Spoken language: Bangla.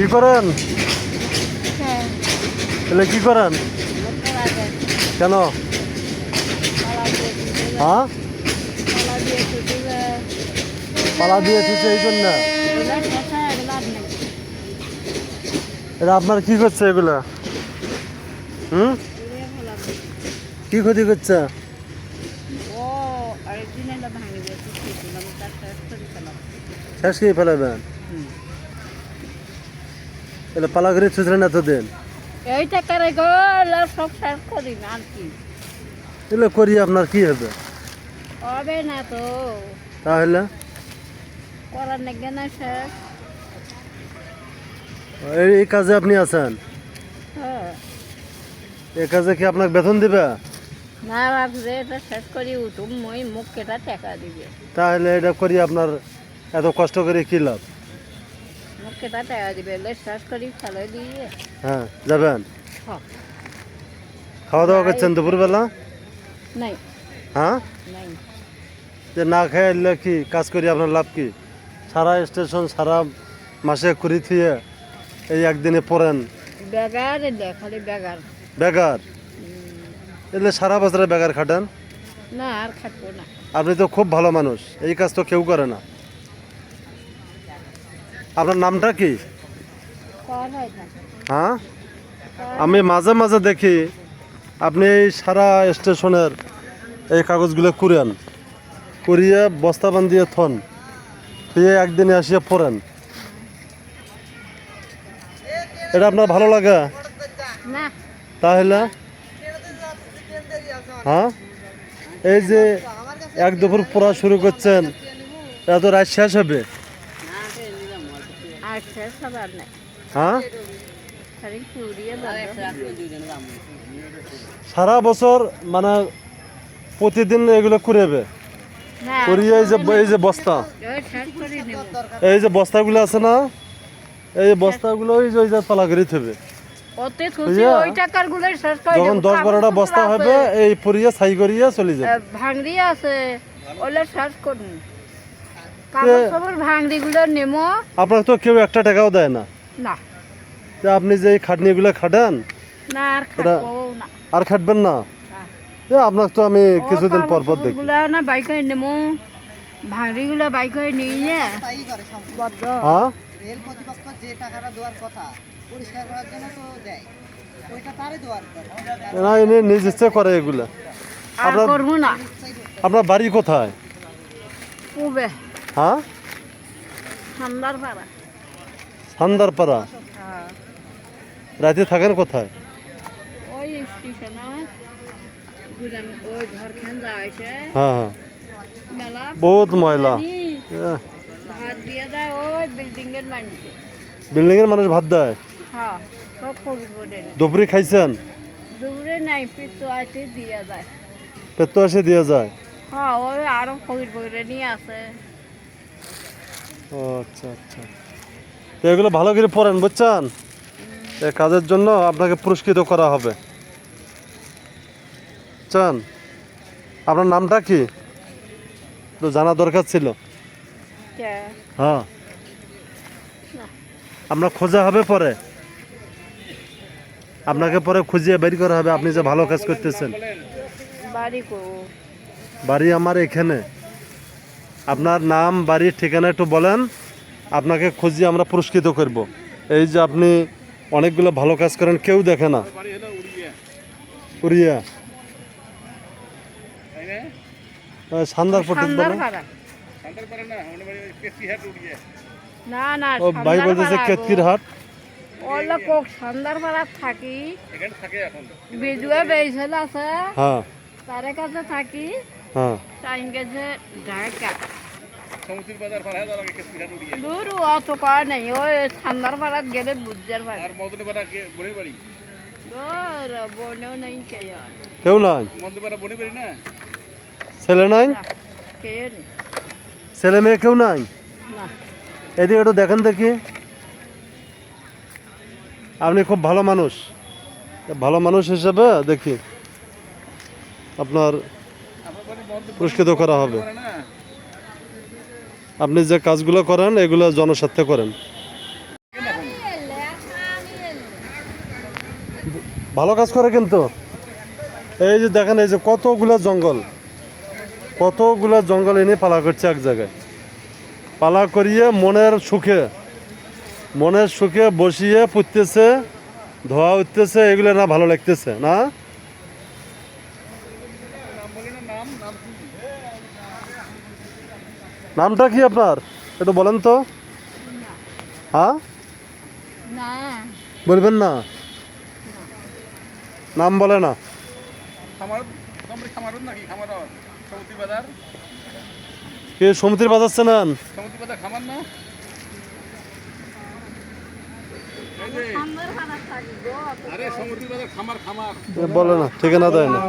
কি করেন? হ্যাঁ। তাহলে কি করেন? কেন? হ্যাঁ? পালা দিয়ে দিচ্ছে এই জন্য। এটা আপনার কি করছে এগুলা? হুম? কি ক্ষতি করছে? শেষ করে ফেলাবেন? এটা পালা করে ছুঁচলেন এতদিন এই টাকার সব শেষ করি না আর কি। এগুলো করি আপনার কি হবে? হবে না তো। তাহলে? করার নাকি না এই এই কাজে আপনি আছেন? হ্যাঁ। এই কাজে কি আপনাকে বেতন দিবে? না ভাবছে এটা শেষ করি উঠুম মই মুখ কেটা টাকা দিবে। তাহলে এটা করি আপনার এত কষ্ট করে কি লাভ? মুখ টাকা দিবে এলে করি ফেলে দিয়ে। হ্যাঁ যাবেন? হ্যাঁ। খাওয়া দাওয়া করছেন দুপুরবেলা? নাই। হ্যাঁ? নাই। যে না খেয়ে এলে কি কাজ করি আপনার লাভ কি? সারা স্টেশন সারা মাসে ঘুরি থিয়ে এই একদিনে পড়েন। বেগার খালি বেগার। এলে সারা বছরে বেকার খাটান? না আর খাটবো না। আপনি তো খুব ভালো মানুষ এই কাজ তো কেউ করে না। আপনার নামটা কি? হয়? আমি মাঝে মাঝে দেখি আপনি এই সারা স্টেশনের এই কাগজগুলো কুড়েন কুড়িয়ে বস্তা বান্ধিয়ে থন দিয়ে একদিনে আসিয়া পড়েন। এটা আপনার ভালো লাগে? তাহলে? হ্যাঁ? এই যে এক দুপুর পড়া শুরু করছেন এটা তো রাত শেষ হবে আর শেষ হবার নাই হ্যাঁ খালি পুড়িয়ে বন্ধ। সারা বছর মানে প্রতিদিন এগুলো কুড়েবে না এই যে এই যে বস্তা। এই যে বস্তাগুলো আছে না এই বস্তাগুলো ওই যে তলা করে করে যখন দশ বারোটা বস্তা হবে এই পরিয়ে ছাই করিয়ে চলে যাবে। এ, আছে। ওলে শেষ করুন কাগজ খবর ভাঙড়ি গুলো নেমো আপনার তো কেউ একটা টাকাও দেয় না। না। যে আপনি যে খাটনিগুলো খাটান না আর এটা- খাব না। আর খাটবেন না? এ আপনাকে তো আমি কিছুদিন পর পর দেখি। না বাইক নেমো। ভাঙড়ি বাইক হয়ে নিয়ে হ্যাঁ? রেল কর্তৃপক্ষ যে টাকাটা দেওয়ার কথা পরিষ্কার করার জন্য তো দেয়। ওইটা তারে দেওয়ার না এনে নিজ ইচ্ছে করে এগুলা। আপনার- করব না। আপনার বাড়ি কোথায়? পুবে। হ্যাঁ? সান্দারপাড়া। হ্যাঁ। রাতে থাকেন কোথায়? ওই স্টেশনে ওই ঘর যাইছে হ্যাঁ হ্যাঁ। বহুত ময়লা। পানি, এহ, ভাত দিয়ে দেয় ওই বিল্ডিং এর মানুষে ভাত দেয়? হ্যাঁ দুপুরে খাইছেন? দূরে নাই পিতু দিয়ে যায় পেট এসে দিয়ে যায়? হ্যাঁ ওই আরও কবির বগিরে নিয়ে আছে। ও আচ্ছা আচ্ছা। তো এগুলো ভালো করে পড়েন বুঝছেন? এই কাজের জন্য আপনাকে পুরস্কৃত করা হবে। চান আপনার নামটা কি? তো জানা দরকার ছিল। হ্যাঁ। আপনার খোঁজা হবে পরে। আপনাকে পরে খুঁজিয়ে বের করা হবে আপনি যে ভালো কাজ করতেছেন। বাড়ি আমার এখানে। আপনার নাম বাড়ির ঠিকানা একটু বলেন। আপনাকে খুঁজিয়ে আমরা পুরস্কৃত করব। এই যে আপনি অনেকগুলো ভালো কাজ করেন কেউ দেখে না। উড়িয়া। আহ, সান্দার না না ও ভাই ঠান্ডার বলতেছে কেতকির হাট ওলা কোক সন্ধ্যার পাড়া থাকি। বিজুয়ে বেইছিল আছে। হ্যাঁ। তারে কাছে থাকি। হ্যাঁ। টাইম গেছে ঢাকা দূর অত কয় নাই ওই ঠান্ডার পাড়াত গেলে বুঝার পাড়া দূর বনেও নাই কে আর। কেউ নাই? ছেলে নাই? না, কে নেই। ছেলে মেয়ে কেউ নাই? না। এদিকে একটু দেখেন দেখি। আপনি খুব ভালো মানুষ। ভালো মানুষ হিসেবে দেখি। আপনার পুরস্কৃত করা হবে। আপনি যে কাজগুলো করেন, এগুলো জনস্বার্থে করেন। ভালো কাজ করে কিন্তু। এই যে দেখেন, এই যে কতগুলো জঙ্গল কতগুলো জঙ্গল এনে পালা করছে এক জায়গায়। পালা করিয়ে মনের সুখে মনের সুখে বসিয়ে পুততেছে, ধোয়া উঠতেছে, এগুলো না ভালো লাগতেছে, না? নামটা কি আপনার? একটু বলেন তো। হ্যাঁ? বলবেন না। নাম বলে না। কে সমিতির বাজার? খামার না এই যে, আমার খানা থাকব আরে সমুদ্র বাজার খামার খামার। বলে না ঠিকানা দেয় না।